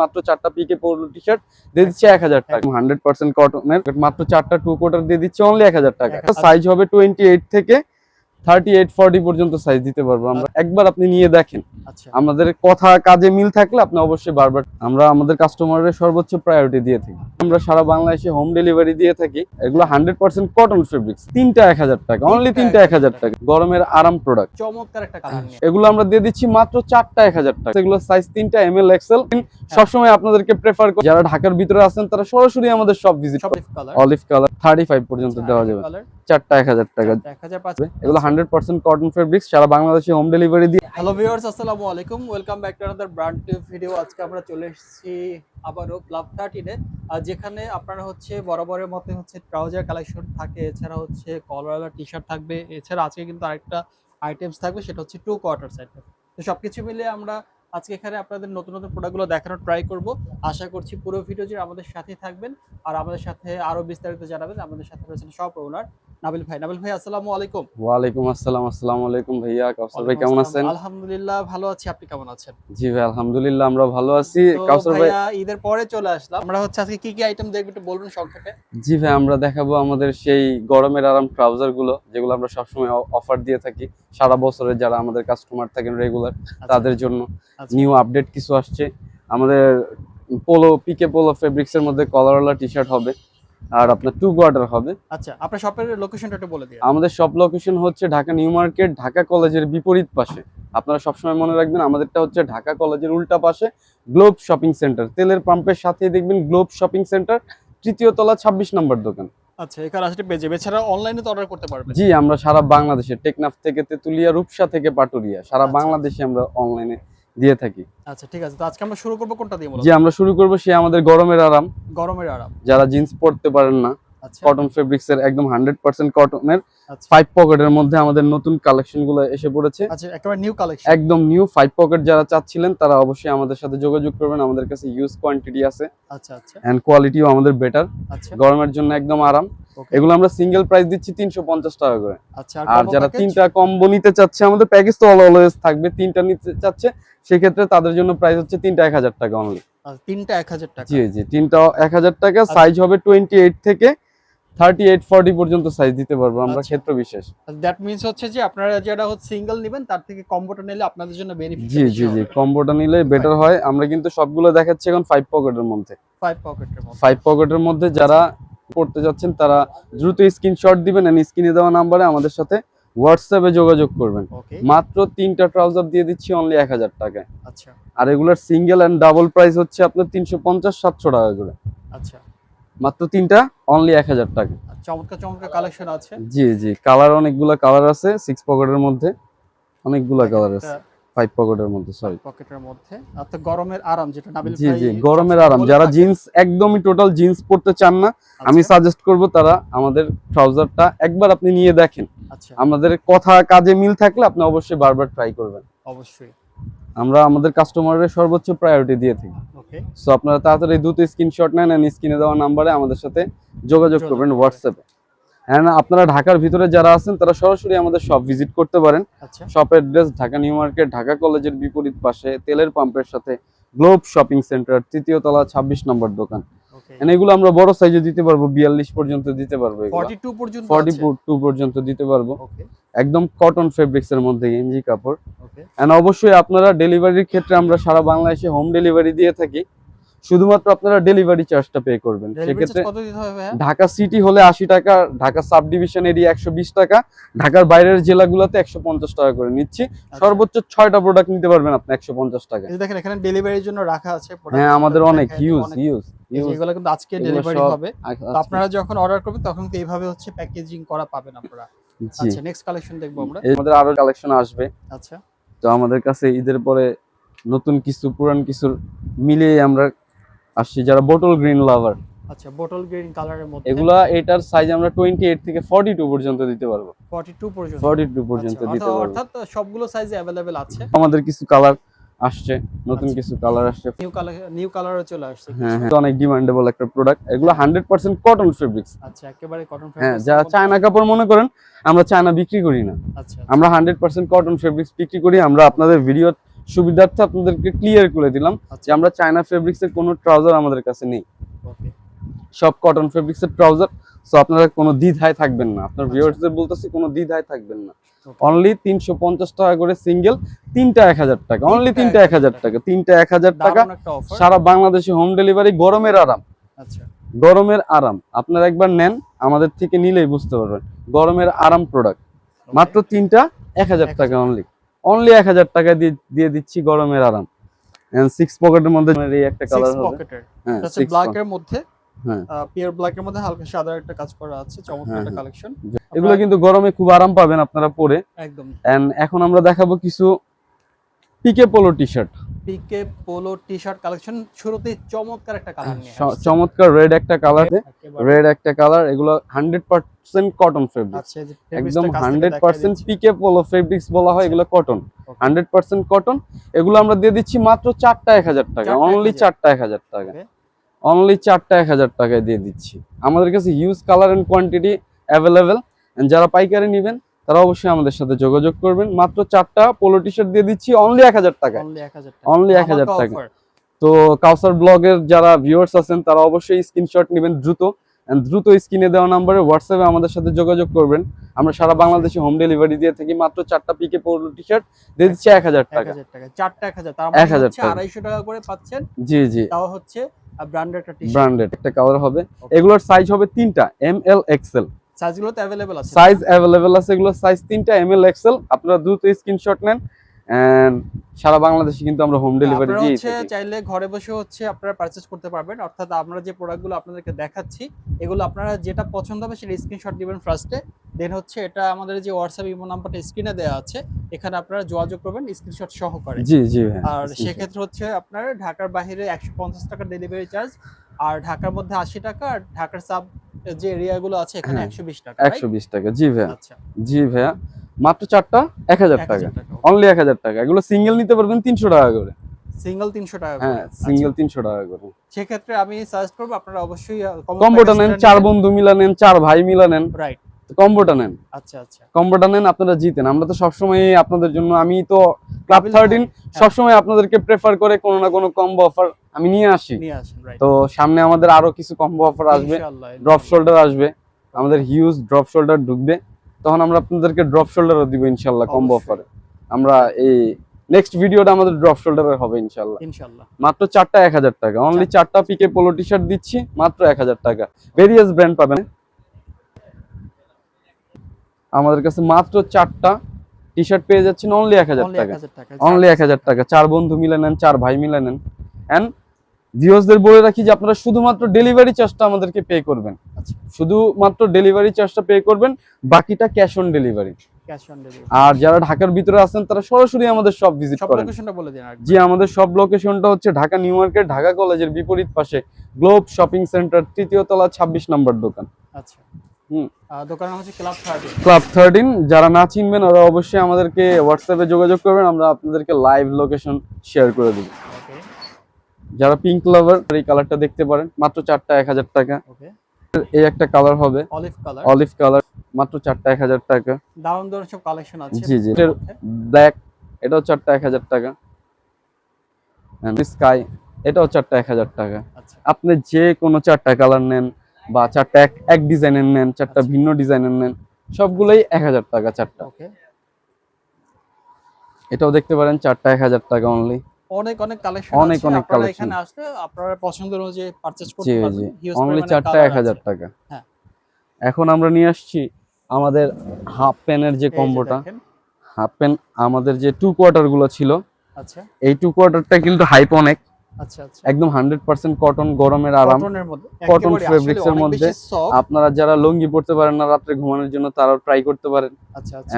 মাত্র চারটা পিকে পড়ল টি শার্ট দিয়ে দিচ্ছে এক হাজার টাকা। হান্ড্রেড পার্সেন্ট কটনের মাত্র চারটা টু কোটার দিয়ে দিচ্ছে অনলি এক হাজার টাকা। সাইজ হবে টোয়েন্টি এইট থেকে থার্টি এইট ফর্টি পর্যন্ত সাইজ দিতে পারব আমরা। একবার আপনি নিয়ে দেখেন। আমাদের কথা কাজে মিল থাকলে আপনি অবশ্যই বারবার আমরা আমাদের কাস্টমারের সর্বোচ্চ প্রায়োরিটি দিয়ে থাকি। আমরা সারা বাংলাদেশে হোম ডেলিভারি দিয়ে থাকি। এগুলো হান্ড্রেড পার্সেন্ট কটন ফেব্রিক্স তিনটা এক হাজার টাকা। অনলি তিনটা তিনটা এক হাজার টাকা। গরমের আরাম প্রোডাক্ট চমৎকার একটা এগুলো আমরা দিয়ে দিচ্ছি মাত্র চারটা এক হাজার টাকা। এগুলো সাইজ তিনটা এম এল এক্সেল সবসময় আপনাদেরকে প্রেফার করি। যারা ঢাকার ভিতরে আছেন তারা সরাসরি আমাদের সব visit olive colour thirty five পর্যন্ত দেওয়া যাবে। চারটা এক হাজার টাকা। এগুলো হান্ড্রেড পার্সেন্ট কটন ফেব্রিক্স সারা বাংলাদেশে হোম ডেলিভারি দিয়ে হ্যালো আসসালামু আলাইকুম। Welcome back to another brand video আজকে আমরা চলে এসেছি আবারও ক্লাব থার্টিনে যেখানে আপনারা হচ্ছে বরাবরের মতে হচ্ছে ট্রাউজার কালেকশন থাকে। এছাড়া হচ্ছে কলারওয়ালা টি শার্ট থাকবে। এছাড়া আজকে কিন্তু আরেকটা আইটেমস থাকবে, সেটা হচ্ছে টু কোয়ার্টার সাইড তো সবকিছু মিলে আমরা আজকে এখানে আপনাদের নতুন নতুন প্রোডাক্টগুলো দেখানোর ট্রাই করব। আশা করছি পুরো ভিডিও জুড়ে আমাদের সাথে থাকবেন। আর আমাদের সাথে আরও বিস্তারিত জানাবেন। আমাদের সাথে রয়েছেন সব ওনার নাবিল ভাই নাবিল ভাই আসসালামু আলাইকুম। ওয়ালাইকুম আসসালাম আসসালামু আলাইকুম ভাইয়া। কাউসার ভাই কেমন আছেন? আলহামদুলিল্লাহ ভালো আছি। আপনি কেমন আছেন? জি ভাই আলহামদুলিল্লাহ আমরা ভালো আছি। কাউসার ভাই ঈদের পরে চলে আসলাম। আমরা হচ্ছে আজকে কি কি আইটেম দেখব একটু বলবেন সংক্ষেপে জি ভাই আমরা দেখাবো আমাদের সেই গরমের আরাম ট্রাউজারগুলো যেগুলো আমরা সবসময় অফার দিয়ে থাকি। সারা বছরের যারা আমাদের কাস্টমার থাকেন রেগুলার তাদের জন্য। আচ্ছা। নিউ আপডেট কিছু আসছে। আমাদের পোলো পিকে পোলো ফেব্রিক্স এর মধ্যে কলারওয়ালা টি শার্ট হবে। আর আপনার টু কোয়ার্টার হবে। আচ্ছা আপনার শপের লোকেশনটা একটু বলে দিন আমাদের সব লোকেশন হচ্ছে ঢাকা নিউ মার্কেট ঢাকা কলেজের বিপরীত পাশে। আপনারা সবসময় মনে রাখবেন আমাদেরটা হচ্ছে ঢাকা কলেজের উল্টা পাশে গ্লোব শপিং সেন্টার তেলের পাম্পের সাথেই দেখবেন গ্লোব শপিং সেন্টার তৃতীয় তলা ছাব্বিশ নম্বর দোকান। আচ্ছা এখানে আসলে পেয়ে যাবে এছাড়া অনলাইনে তো অর্ডার করতে পারবেন। জি আমরা সারা বাংলাদেশে টেকনাফ থেকে তেতুলিয়া রূপসা থেকে পাটুরিয়া সারা আচ্ছা। বাংলাদেশে আমরা অনলাইনে দিয়ে থাকি। আচ্ছা ঠিক আছে। তো আজকে আমরা শুরু করব কোনটা দিয়ে জি আমরা শুরু করব সে আমাদের গরমের আরাম। গরমের আরাম। যারা জিন্স পরতে পারেন না আচ্ছা। কটন ফেব্রিক্স এর একদম হান্ড্রেড পার্সেন্ট কটনের আচ্ছা। ফাইভ পকেটের মধ্যে আমাদের নতুন কালেকশনগুলো এসে পড়েছে। আচ্ছা একেবারে নিউ কালেকশন একদম নিউ ফাইভ পকেট যারা চাচ্ছিলেন তারা অবশ্যই আমাদের সাথে যোগাযোগ করবেন। আমাদের কাছে ইউজ কোয়ান্টিটি আছে আচ্ছা আচ্ছা। এন্ড কোয়ালিটিও আমাদের বেটার আচ্ছা। গরমের জন্য একদম আরাম। এগুলো আমরা সিঙ্গেল প্রাইস দিচ্ছি তিনশো পঞ্চাশ টাকা করে। আচ্ছা আর যারা তিনটা কম্বো নিতে চাচ্ছে আমাদের প্যাকেজ তো অলওয়েজ থাকবে তিনটা নিতে চাচ্ছে সেক্ষেত্রে তাদের জন্য প্রাইস হচ্ছে তিনটা এক হাজার টাকা অনলি আচ্ছা, তিনটা এক হাজার টাকা। জি জি তিনটা এক হাজার টাকা আচ্ছা। সাইজ হবে টোয়েন্টি এইট থেকে থার্টি এইট ফর্টি পর্যন্ত সাইজ দিতে পারব আমরা আচ্ছা। ক্ষেত্র বিশেষ। দ্যাট মিন্স হচ্ছে যে আপনারা যারা হচ্ছে সিঙ্গেল নেবেন তার থেকে কম্বোটা নিলে আপনাদের জন্য বেনিফিট জি জি জি কম্বোটা নিলে বেটার হয়। আমরা কিন্তু সবগুলো দেখাচ্ছি এখন ফাইভ পকেটের মধ্যে। ফাইভ পকেটের ফাইভ পকেটের মধ্যে যারা করতে যাচ্ছেন তারা দ্রুত স্ক্রিনশট দিবেন এন্ড স্ক্রিনে দেওয়া নাম্বারে আমাদের সাথে হোয়াটসঅ্যাপে যোগাযোগ করবেন। মাত্র তিনটা ট্রাউজার দিয়ে দিচ্ছি অনলি এক হাজার টাকায়। আচ্ছা। আর এগুলোর সিঙ্গেল অ্যান্ড ডাবল প্রাইস হচ্ছে আপনার তিনশো পঞ্চাশ সাতশো টাকা করে। আচ্ছা। মাত্র তিনটা অনলি এক হাজার টাকা। চমৎকার চমৎকার কালেকশন আছে। জি জি। কালার অনেকগুলা কালার আছে সিক্স পকেটের মধ্যে অনেকগুলা কালার আছে। ফাইভ পকেটের মধ্যে সরি পকেটের মধ্যে। আর তো গরমের আরাম যেটা নাবিল জি জি গরমের আরাম। যারা জিন্স একদমই টোটাল জিন্স পরতে চান না আমি আচ্ছা, সাজেস্ট করব তারা আমাদের ট্রাউজারটা একবার আপনি নিয়ে দেখেন। আচ্ছা। আমাদের কথা কাজে মিল থাকলে আপনি অবশ্যই বারবার ট্রাই করবেন। অবশ্যই। আমরা আমাদের কাস্টমারের সর্বোচ্চ প্রায়োরিটি দিয়ে থাকি। ওকে সো আপনারা তাড়াতাড়ি দ্রুত স্ক্রিনশট নেন এন্ড স্ক্রিনে দেওয়া নাম্বারে আমাদের সাথে যোগাযোগ করবেন। হোয়াটসঅ্যাপে হ্যাঁ আপনারা ঢাকার ভিতরে যারা আছেন তারা সরাসরি আমাদের শপ ভিজিট করতে পারেন। আচ্ছা। Shop address Dhaka new market Dhaka কলেজের বিপরীত পাশে তেলের পাম্পের সাথে গ্লোব শপিং সেন্টার তৃতীয় তলা ছাব্বিশ নম্বর দোকান। এগুলো আমরা বড় সাইজে দিতে পারব বিয়াল্লিশ পর্যন্ত দিতে পারব 42 ফর্টি টু পর্যন্ত দিতে পারব। একদম কটন ফেব্রিক্স এর মধ্যে গেঞ্জি কাপড়। অবশ্যই আপনারা ডেলিভারির ক্ষেত্রে আমরা সারা বাংলাদেশে হোম ডেলিভারি দিয়ে থাকি। শুধুমাত্র আপনারা ডেলিভারি চার্জটা পে করবেন। সেক্ষেত্রে ঢাকা সিটি হলে আশি টাকা ঢাকা সাব ডিভিশন এরিয়া একশো বিশ টাকা ঢাকার বাইরের জেলাগুলোতে একশো পঞ্চাশ টাকা করে নিচ্ছি। আচ্ছা। সর্বোচ্চ ছয়টা প্রোডাক্ট নিতে পারবেন আপনি একশো পঞ্চাশ টাকা দেখেন এখানে ডেলিভারির জন্য রাখা আছে হ্যাঁ আমাদের অনেক ইউজ ইউজ এগুলো কিন্তু আজকে ডেলিভারি হবে। আপনারা যখন অর্ডার করবেন তখন কিন্তু এইভাবে হচ্ছে প্যাকেজিং করা পাবেন আপনারা। আচ্ছা নেক্সট কালেকশন দেখব আমরা। আমাদের আরও কালেকশন আসবে। আচ্ছা। তো আমাদের কাছে ঈদের পরে নতুন কিছু পুরান কিছুর মিলিয়ে আমরা আসছি যারা বোটল গ্রিন লাভার আচ্ছা বোটল গ্রিন কালারের মধ্যে। এগুলা এটার সাইজ আমরা টোয়েন্টি এইট থেকে ফর্টি টু পর্যন্ত দিতে পারব। 42 পর্যন্ত। ফর্টি টু পর্যন্ত আচ্ছা, দিতে পারব। অর্থাৎ সবগুলো সাইজে অ্যাভেলেবেল আছে। আমাদের কিছু কালার আসছে নতুন আচ্ছা। কিছু কালার আসছে। নিউ কালার নিউ কালারও চলে আসছে হ্যাঁ হ্যাঁ অনেক ডিমান্ডেবল একটা প্রোডাক্ট এগুলো হান্ড্রেড পার্সেন্ট কটন ফেব্রিক্স আচ্ছা একেবারে কটন ফেব্রিক্স হ্যাঁ যারা চায়না কাপড় মনে করেন আমরা চায়না বিক্রি করি না। আচ্ছা আমরা হান্ড্রেড পার্সেন্ট কটন ফেব্রিক্স বিক্রি করি। আমরা আপনাদের ভিডিও সুবিধার্থে আপনাদেরকে ক্লিয়ার করে দিলাম যে আচ্ছা আমরা চায়না ফেব্রিক্সের কোনো ট্রাউজার আমাদের কাছে নেই। সব কটন ফেব্রিক্সের ট্রাউজার সো আপনারা কোনো দ্বিধায় থাকবেন না। আপনার আচ্ছা। ভিউয়ার্সদের বলতেছি কোনো দ্বিধায় থাকবেন না। অনলি তিনশো পঞ্চাশ টাকা করে সিঙ্গেল তিনটা এক হাজার টাকা। অনলি তিনটা এক হাজার টাকা। তিনটা এক হাজার টাকা। সারা বাংলাদেশে হোম ডেলিভারি গরমের আরাম। আচ্ছা। গরমের আরাম। আপনারা একবার নেন আমাদের থেকে নিলেই বুঝতে পারবেন। গরমের আরাম প্রোডাক্ট মাত্র তিনটা এক হাজার টাকা অনলি অনলি এক হাজার টাকা দিয়ে দিচ্ছি গরমের আরাম। সিক্স পকেটের মধ্যে এই একটা কালার হবে। হ্যাঁ ব্ল্যাক এর মধ্যে পিয়ার ব্ল্যাক এর মধ্যে হালকা সাদা একটা কাজ করা আছে চমৎকার হ্যাঁ, একটা হ্যাঁ। কালেকশন এগুলো কিন্তু গরমে খুব আরাম পাবেন আপনারা পরে। একদম। এখন আমরা দেখাবো কিছু pique polo T shirt pique polo T shirt collection শুরুতেই চমৎকার একটা কালার নিয়ে চমৎকার রেড একটা কালার রেড একটা কালার এগুলো হান্ড্রেড পার্সেন্ট কটন ফেব্রিক একদম fabrics টা হান্ড্রেড পার্সেন্ট দিচ্ছি। পিকে পোলো ফেব্রিক্স বলা হয় এগুলো cotton Okay. Hundred percent cotton এগুলো আমরা দিয়ে দিচ্ছি মাত্র চারটা এক হাজার টাকা চারটা অনলি 1000 চারটা এক হাজার টাকা। অনলি চারটা এক হাজার টাকায় দিয়ে দিচ্ছি। আমাদের কাছে huge colour and quantity available যারা পাইকারি নেবেন তারা অবশ্যই আমাদের সাথে যোগাযোগ করবেন। মাত্র চারটা পোলো টি শার্ট দিয়ে দিচ্ছি অনলি এক হাজার টাকায়। Only 1000 টাকা। Only 1000 ধামাকা টাকা। তো কাউসার ব্লগের যারা ভিউয়ার্স আছেন তারা অবশ্যই স্ক্রিনশট নেবেন দ্রুত। দ্রুত স্ক্রিনে দেওয়া নাম্বারে হোয়াটসঅ্যাপে আমাদের সাথে যোগাযোগ করবেন। আমরা সারা বাংলাদেশে হোম ডেলিভারি দিয়ে থাকি মাত্র চারটা পিকে পোলো টি শার্ট দিয়ে দিচ্ছি এক হাজার টাকা। 1000 টাকা। চারটা 1000 তার 1000 মানে টাকা। 250 টাকা করে পাচ্ছেন। জি জি। তাও হচ্ছে ব্র্যান্ডেড একটা ব্র্যান্ডেড একটা কালার হবে। এগুলোর সাইজ হবে তিনটা এম এল এক্সেল সাইজগুলো তো अवेलेबल আছে সাইজ অ্যাভেলেবেল আছে এগুলো সাইজ তিনটা এম এল এক্সেল আপনারা দ্রুত স্ক্রিনশট নেন এন্ড সারা বাংলাদেশে কিন্তু আমরা হোম ডেলিভারি আপনারা দিয়ে হচ্ছে থাকি চাইলে ঘরে বসে হচ্ছে আপনারা পারচেজ করতে পারবেন অর্থাৎ আমরা যে প্রোডাক্টগুলো আপনাদেরকে দেখাচ্ছি এগুলো আপনারা যেটা পছন্দ হবে সেটা স্ক্রিনশট দিবেন ফার্স্টে দেন হচ্ছে এটা আমাদের যে হোয়াটসঅ্যাপ ইমো নাম্বারটা স্ক্রিনে দেওয়া আছে এখানে আপনারা যোগাযোগ করবেন স্ক্রিনশট সহকারে জি জি ভাই আর সেক্ষেত্রে হচ্ছে আপনার ঢাকার বাইরে একশো পঞ্চাশ টাকা ডেলিভারি চার্জ আর ঢাকার মধ্যে আশি টাকা আর ঢাকার সাব যে এরিয়াগুলো আছে এখানে হ্যাঁ, একশো বিশ টাকা একশো বিশ টাকা। জি ভাইয়া। আচ্ছা। জি ভাইয়া। মাত্র চারটা এক হাজার টাকা। অনলি এক হাজার টাকা। এগুলো সিঙ্গেল নিতে পারবেন তিনশো টাকা করে। সিঙ্গেল তিনশো টাকা করে। হ্যাঁ আচ্ছা, সিঙ্গেল তিনশো টাকা করে। সেক্ষেত্রে আমি সাজেস্ট করব আপনারা অবশ্যই কম্বোটা নেন চার বন্ধু মিলা নেন চার ভাই মিলা নেন। রাইট কম্বোটা নেন। আচ্ছা আচ্ছা। কম্বোটা নেন আপনারা জিতেন। আমরা তো সবসময় আপনাদের জন্য আমি তো ক্লাব থার্টিন হ্যাঁ। সবসময় আপনাদেরকে প্রেফার করে কোনো না কোনো কম্বো অফার আমি নিয়ে আসি। তো সামনে আমাদের আরও কিছু কম্বো অফার আসবে। ড্রপ শোল্ডার আসবে। আমাদের হিউজ ড্রপ শোল্ডার ঢুকবে। তখন আমরা আপনাদেরকে ড্রপ শোল্ডারও দিব ইনশাল্লাহ কম্বো। অফারে আমরা এই নেক্সট ভিডিওটা আমাদের ড্রপ শোল্ডারের হবে ইনশাল্লাহ ইনশাআল্লাহ। মাত্র চারটা এক হাজার টাকা। অনলি চারটা পিকে পোলো টি শার্ট দিচ্ছি মাত্র এক হাজার টাকা। ভেরিয়াস ব্র্যান্ড পাবেন। আমাদের কাছে মাত্র চারটা টি শার্ট পেয়ে যাচ্ছেন অনলি এক হাজার টাকা অনলি এক হাজার টাকা। চার বন্ধু মিলে নেন চার ভাই মিলে নেন। অ্যান্ড ভিউয়ার্সদের বলে রাখি যে আপনারা শুধুমাত্র ডেলিভারি চার্জটা আমাদেরকে পে করবেন। আচ্ছা। শুধুমাত্র ডেলিভারি চার্জটা পে করবেন বাকিটা ক্যাশ অন ডেলিভারি আর যারা ঢাকার ভিতরে আছেন তারা সরাসরি আমাদের সব ভিজিট করেন। জি আমাদের সব লোকেশনটা হচ্ছে ঢাকা নিউ মার্কেট ঢাকা কলেজের বিপরীত পাশে গ্লোব শপিং সেন্টার তৃতীয় তলা ছাব্বিশ নম্বর দোকান। আচ্ছা। দোকানের হচ্ছে ক্লাব থার্টি ক্লাব থার্টিন যারা না চিনবেন ওরা অবশ্যই আমাদেরকে হোয়াটসঅ্যাপে যোগাযোগ করবেন আমরা আপনাদেরকে লাইভ লোকেশন শেয়ার করে দেবো। যারা পিঙ্ক লাভার এই কালারটা দেখতে পারেন মাত্র চারটা এক হাজার টাকা। এই একটা কালার হবে। অলিভ কালার অলিভ কালার মাত্র চারটা এক হাজার টাকা। দারুণ দারুণ সব কালেকশন আছে। জি, জি। ব্ল্যাক এটাও চারটা এক হাজার টাকা। স্কাই এটাও চারটা এক হাজার টাকা। আচ্ছা। আপনি যে কোনো চারটা কালার নেন বা চারটা এক এক ডিজাইনের নেন চারটা আচ্ছা। ভিন্ন ডিজাইনের নেন সবগুলোই এক হাজার টাকা চারটা। এটাও দেখতে পারেন চারটা এক হাজার টাকা অনলি অনেক অনেক কালেকশন অনেক অনেক আপনারা আসলে আপনারা পছন্দ অনুযায়ী পারচেজ করতে পারবেন। অনলি চারটা এক হাজার টাকা। হ্যাঁ। এখন আমরা নিয়ে আসছি আমাদের হাফ প্যানের যে কম্বোটা হাফ প্যান আমাদের যে টু কোয়ার্টারগুলো ছিল আচ্ছা। এই টু কোয়ার্টারটা কিন্তু হাইপ অনেক। একদম হান্ড্রেড পার্সেন্ট কটন গরমের আরাম। কটন আসলে এর মধ্যে আপনারা যারা লুঙ্গি পড়তে পারেন না রাত্রে ঘুমানোর জন্য তারাও ট্রাই করতে পারেন। আচ্ছা আচ্ছা।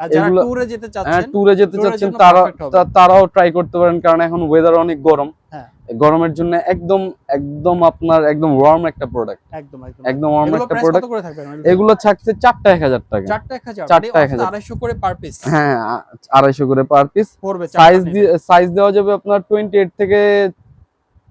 যারা ট্যুরে যেতে হ্যাঁ চাচ্ছেন ট্যুরে যেতে চাচ্ছেন তারা perfect হবে। তা- তারাও ট্রাই করতে পারেন কারণ এখন ওয়েদার অনেক গরম। হ্যাঁ। গরমের জন্য একদম একদম আপনার একদম ওয়ার্ম একটা প্রোডাক্ট একদম একদম। ওয়ার্ম একটা প্রোডাক্ট এগুলো থাকছে চারটা এক হাজার টাকা। চারটা এক হাজার? চারটা মানে এক হাজার। আড়াইশো করে পার পিস হ্যাঁ আ- আড়াইশো করে পার পিস সাইজ সাইজ দেওয়া যাবে আপনার টোয়েন্টি এইট থেকে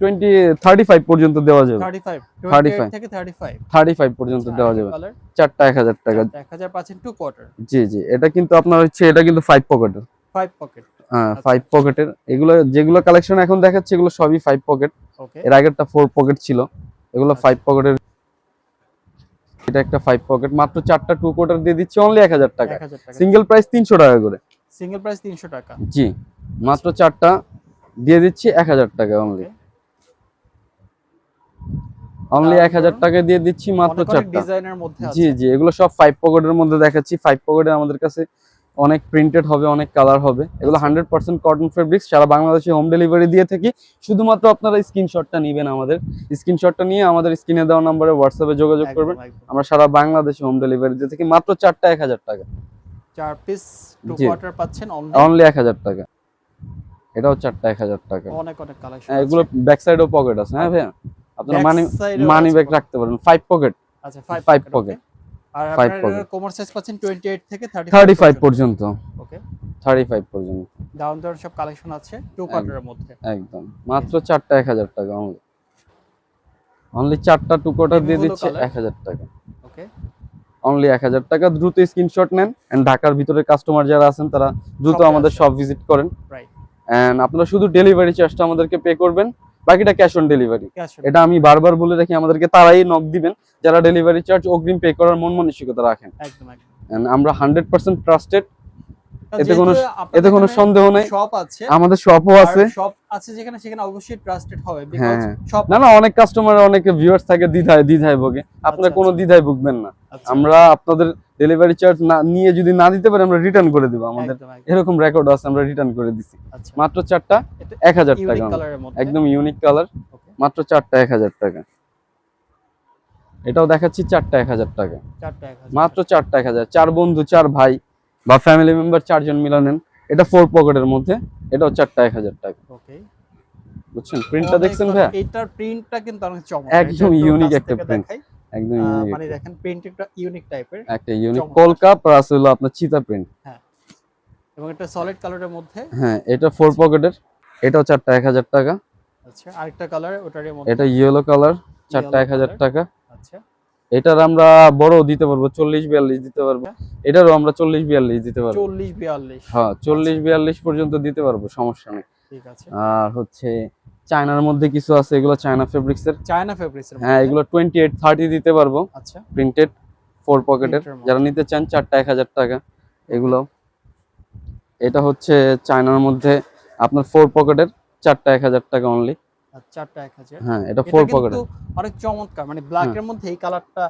টোয়েন্টি থার্টি ফাইভ পর্যন্ত দেওয়া যাবে। থার্টি ফাইভ 35 থেকে থার্টি ফাইভ থার্টি ফাইভ পর্যন্ত দেওয়া যাবে। কালার চারটা এক হাজার টাকা। এক হাজার পাচ্ছেন টু কোয়ার্টার জি জি এটা কিন্তু আপনার হচ্ছে এটা কিন্তু ফাইভ পকেটের ফাইভ পকেট হ্যাঁ ফাইভ পকেটের এগুলো যেগুলো কালেকশন এখন দেখাচ্ছে এগুলো সবই ফাইভ পকেট এর আগেরটা ফোর পকেট ছিল। এগুলো আচ্ছা। ফাইভ পকেটের এটা একটা ফাইভ পকেট মাত্র চারটা টু কোটার দিয়ে দিচ্ছি অনলি এক হাজার টাকা। সিঙ্গেল প্রাইস তিনশো টাকা করে। সিঙ্গেল প্রাইস তিনশো টাকা। জি মাত্র চারটা দিয়ে দিচ্ছি এক হাজার টাকা অনলি. অনলি এক হাজার তারপর? টাকা দিয়ে দিচ্ছি মাত্র চারটা। ডিজাইনের মধ্যে জি জি এগুলো সব ফাইভ পকেটের মধ্যে দেখাচ্ছি। ফাইভ পকেটে আমাদের কাছে অনেক প্রিন্টেড হবে অনেক কালার হবে। এগুলো আচ্ছা। হান্ড্রেড পার্সেন্ট কটন ফেব্রিক্স সারা বাংলাদেশে হোম ডেলিভারি দিয়ে থাকি শুধুমাত্র আপনারা স্ক্রিনশটটা নেবেন আমাদের। স্ক্রিনশটটা নিয়ে আমাদের স্ক্রিনে দেওয়া নম্বরে হোয়াটসঅ্যাপে যোগাযোগ করবেন। আমরা সারা বাংলাদেশে হোম ডেলিভারি দিয়ে থাকি। মাত্র চারটা এক হাজার টাকা। চার পিস টু কোয়ার্টার পাচ্ছেন অনলি অনলি এক হাজার টাকা। এটাও চারটা এক হাজার টাকা। অনেক অনেক কালেকশন হ্যাঁ, এগুলো ব্যাক সাইডেও পকেট আছে। হ্যাঁ ভাইয়া? আপনারা মানি মানি ব্যাগ রাখতে পারেন ফাইভ পকেট আচ্ছা ফাইভ pocket। আর আপনার কোমর সাইজ পাচ্ছেন 28 থেকে 30 থার্টি পর্যন্ত। ওকে থার্টি ফাইভ পর্যন্ত। ডাউন ডাউন সব কালেকশন আছে টু কোয়ার্টারের মধ্যে। একদম। মাত্র চারটা এক হাজার টাকা অনলি অনলি চারটা টু কোটার দিয়ে দিচ্ছে color। এক হাজার টাকা। ওকে অনলি এক হাজার টাকা। দ্রুত স্ক্রিনশট নেন। এন্ড ঢাকার ভিতরে কাস্টমার যারা আছেন তারা দ্রুত আমাদের। শপ ভিজিট করেন। রাইট এন্ড আপনারা শুধু ডেলিভারি চার্জটা আমাদেরকে পে করবেন। বাকিটা ক্যাশ অন ডেলিভারি এটা আমি বারবার বলে রাখি আমাদেরকে তারাই নক দিবেন। যারা ডেলিভারি চার্জ অগ্রিম পে করার মন মানসিকতা রাখেন। আমরা হান্ড্রেড পার্সেন্ট ট্রাস্টেড এতে কোনো- এতে কোনো সন্দেহ নেই। শপ আছে আমাদের শপও আছে। শপ আছে যেখানে সেখানে অবশ্যই ট্রাস্টেড হবে হ্যাঁ, বিকজ। শপ না না অনেক কাস্টমার অনেক ভিউয়ার্স থাকে দ্বিধায় দ্বিধায় ভোগে। আপনারা আচ্ছা, কোনো আচ্ছা। দ্বিধায় ভুগবেন না। আমরা আপনাদের ডেলিভারি চার্জ না নিয়ে যদি না দিতে পারি আমরা রিটার্ন করে দিব। আমাদের এরকম রেকর্ড আছে আমরা রিটার্ন করে দিছি। আচ্ছা। মাত্র চারটা এক হাজার ইউনিক টাকা। একদম ইউনিক কালার মাত্র চারটা এক হাজার টাকা। এটাও দেখাচ্ছি চারটা এক হাজার টাকা। মাত্র চারটা এক হাজার। চার বন্ধু চার ভাই বা ফ্যামিলি মেম্বার চারজন মিলা নেন। এটা ফোর পকেটের মধ্যে এটাও চারটা এক হাজার টাকা। ওকে বুঝছেন? প্রিন্টটা দেখছেন ভাইয়া? এটার প্রিন্টটা কিন্তু একদম এটা একটু unique একটা। একদম মানে দেখেন প্রিন্ট একটা ইউনিক টাইপের একটা ইউনিক কলকা প্লাস হলো আপনার চিতা প্রিন্ট হ্যাঁ। এবং এটা সলিড কালারের মধ্যে। হ্যাঁ এটা ফোর পকেটের এটাও চারটা এক হাজার টাকা। আচ্ছা আরেকটা কালার ওটারই মধ্যে। এটা ইয়েলো কালার চারটা এক হাজার টাকা। আচ্ছা। এটার আমরা বড় দিতে পারব চল্লিশ বিয়াল্লিশ দিতে পারব। এটারও আমরা চল্লিশ বিয়াল্লিশ দিতে পারব। চল্লিশ বিয়াল্লিশ। হ্যাঁ চল্লিশ বিয়াল্লিশ পর্যন্ত দিতে পারব সমস্যা নেই। ঠিক আছে। আর হচ্ছে চায়নার মধ্যে কিছু আছে এগুলো চায়না ফেব্রিক্স এর। চায়না ফেব্রিক্স এর হ্যাঁ এগুলো টোয়েন্টি এইট থার্টি দিতে পারব। আচ্ছা। প্রিন্টেড ফোর পকেটের যারা নিতে চান চারটা এক হাজার টাকা। এগুলো। এটা হচ্ছে চায়নার মধ্যে আপনার ফোর পকেটের চারটা এক হাজার টাকা অনলি আর চারটা এক হাজার। হ্যাঁ এটা ফোর কিন্তু পকেটের অনেক চমৎকার মানে ব্ল্যাক এর মধ্যে এই কালারটা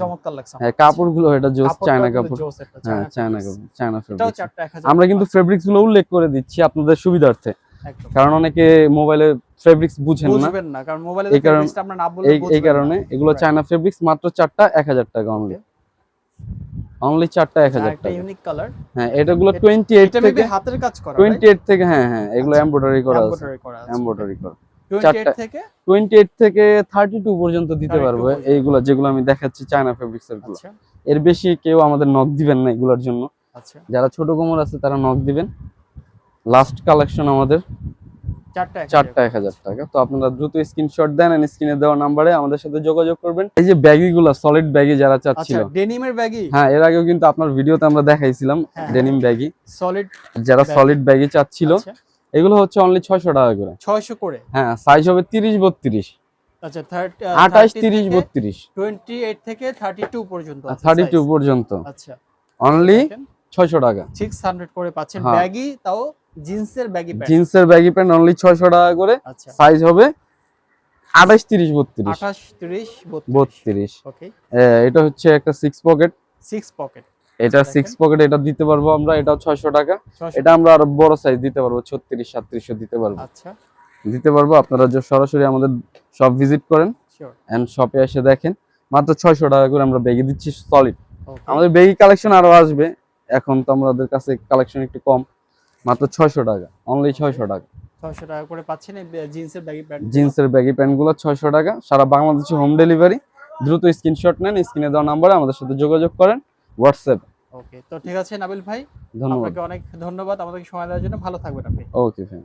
চমৎকার লাগছে হ্যাঁ। কাপড়গুলো এটা জোস চায়না কাপড়। হ্যাঁ চায়না কাপড় চায়না ফেব্রিক্স আমরা কিন্তু ফেব্রিক্সগুলো উল্লেখ করে দিচ্ছি আপনাদের সুবিধার্থে। কারণ অনেকে মোবাইলে ফেব্রিক্স বুঝেন না। বুঝবেন না কারণ মোবাইলে এই কারণ- আমরা না বললে এই কারণে এগুলো চায়না ফেব্রিক্স মাত্র চারটা এক হাজার টাকা অনলি অনলি চারটা এক হাজার একটা ইউনিক কালার হ্যাঁ এটাগুলো এটা- টোয়েন্টি এইট এটা থেকে মেবি হাতের কাজ করা টোয়েন্টি এইট থেকে হ্যাঁ হ্যাঁ এগুলো আচ্ছা। এমব্রয়ডারি করা আছে। এমব্রয়ডারি করা আছে। এমব্রয়ডারি করা। 28 থেকে টোয়েন্টি এইট থেকে থার্টি টু পর্যন্ত দিতে 32 পারব। এইগুলো যেগুলো আমি দেখাচ্ছি চায়না ফেব্রিক্স এরগুলো। আচ্ছা। এর বেশি কেউ আমাদের নক দিবেন না এগুলোর জন্য। আচ্ছা। যারা ছোট কোমর আছে তারা নক দিবেন। লাস্ট কালেকশন আমাদের চারটা এক হাজার টাকা। তো আপনারা দ্রুত স্ক্রিনশট দেন এন্ড স্ক্রিনে দেওয়া নাম্বারে আমাদের সাথে যোগাযোগ করবেন। এই যে ব্যাগি গুলো সলিড ব্যাগি যারা আচ্ছা চাচ্ছিল ডেনিমের ব্যাগই? হ্যাঁ এর আগেও কিন্তু আপনার ভিডিওতে আমরা দেখাইছিলাম হ্যাঁ, ডেনিম ব্যাগি সলিড যারা সলিড ব্যাগি চাচ্ছিল আচ্ছা। এগুলো হচ্ছে অনলি ছয়শো টাকা করে। 600 করে? হ্যাঁ সাইজ হবে তিরিশ বত্রিশ। আচ্ছা আঠাশ তিরিশ বত্রিশ। 28 থেকে 32 পর্যন্ত থার্টি টু পর্যন্ত। আচ্ছা। অনলি ছয়শো টাকা। 600 করে পাচ্ছেন। হ্যাঁ। ব্যাগি তাও জিন্সের ব্যাগি প্যান্ট জিন্সের ব্যাগি প্যান্ট অনলি ছয়শো টাকা করে। আচ্ছা। সাইজ হবে আঠাশ তিরিশ বত্রিশ। 28 30 32 বত্রিশ ওকে এটা হচ্ছে একটা সিক্স পকেট 6 পকেট এটা দেখেন। সিক্স পকেট এটা দিতে পারব আমরা এটাও ছয়শো টাকা। এটা আমরা আরও বড় সাইজ দিতে পারব ছত্রিশ সাতত্রিশশো দিতে পারব। আচ্ছা। দিতে পারব আপনারা যে সরাসরি আমাদের শপ ভিজিট করেন এন্ড শপে এসে দেখেন। মাত্র ছয়শো টাকা করে আমরা ব্যাগে দিচ্ছি সলিড আমাদের বেগি কালেকশন আরও আসবে। এখন তো আমাদের কাছে কালেকশন একটু কম। মাত্র ছয়শো টাকা অনলি ছয়শো টাকা। 600 টাকা করে পাচ্ছেন জিন্সের ব্যাগি প্যান্ট জিন্সের ব্যাগি প্যান্টগুলো ছয়শো টাকা। সারা বাংলাদেশে হোম ডেলিভারি দ্রুত স্ক্রিনশট নেন স্ক্রিনে দেওয়া নাম্বারে আমাদের সাথে যোগাযোগ করেন হোয়াটসঅ্যাপ ওকে তো ঠিক আছে নাবিল ভাই। ধন্যবাদ। আপনাকে অনেক ধন্যবাদ। আমাদেরকে সময় দেওয়ার জন্য। ভালো থাকবেন আপনি। ওকে ফ্যান